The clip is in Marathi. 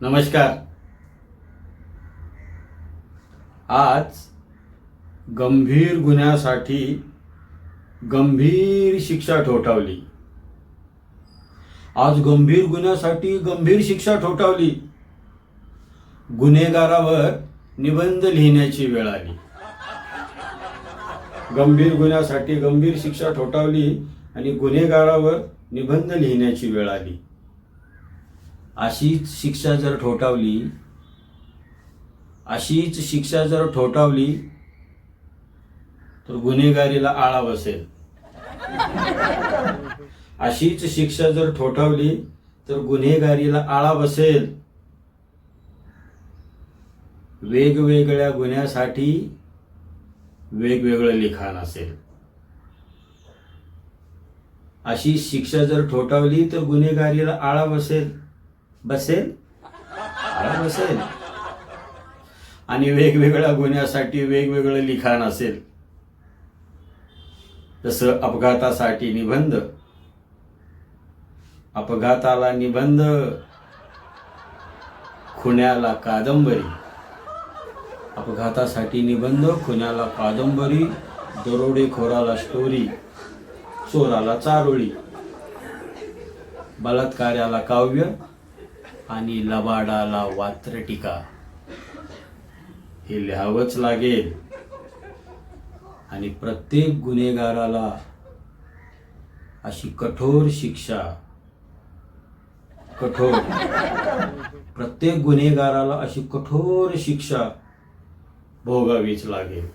नमस्कार. आज गंभीर गुन्ह्यासाठी गंभीर शिक्षा ठोठावली. आज गंभीर गुन्ह्यासाठी गंभीर शिक्षा ठोठावली. गुन्हेगारावर निबंध लिहिण्याची वेळ आली. गंभीर गुन्ह्यासाठी गंभीर शिक्षा ठोठावली आणि गुन्हेगारावर निबंध लिहिण्याची वेळ आली. अशीच शिक्षा जर ठोठावली अशीच शिक्षा जर ठोठावली तर गुन्हेगारीला आळा बसेल. अशीच शिक्षा जर ठोठावली तर गुन्हेगारीला आळा बसेल. वेगवेगळ्या गुन्ह्यासाठी वेगवेगळं लिखाण असेल. अशी शिक्षा जर ठोठावली तर गुन्हेगारीला आळा बसेल. बसेल? बसेल आणि वेगवेगळ्या गुन्ह्यासाठी वेगवेगळं लिखाण असेल. जसं अपघातासाठी निबंध. अपघाताला निबंध. खुण्याला कादंबरी. अपघातासाठी निबंध खुण्याला कादंबरी दरोडेखोराला स्टोरी चोराला चारोळी. बलात्कार्याला काव्य आणि लबाडाला वात्र टीका. हे लिहावंच लागेल. आणि प्रत्येक गुन्हेगाराला अशी कठोर शिक्षा. कठोर. प्रत्येक गुन्हेगाराला अशी कठोर शिक्षा भोगावीच लागेल.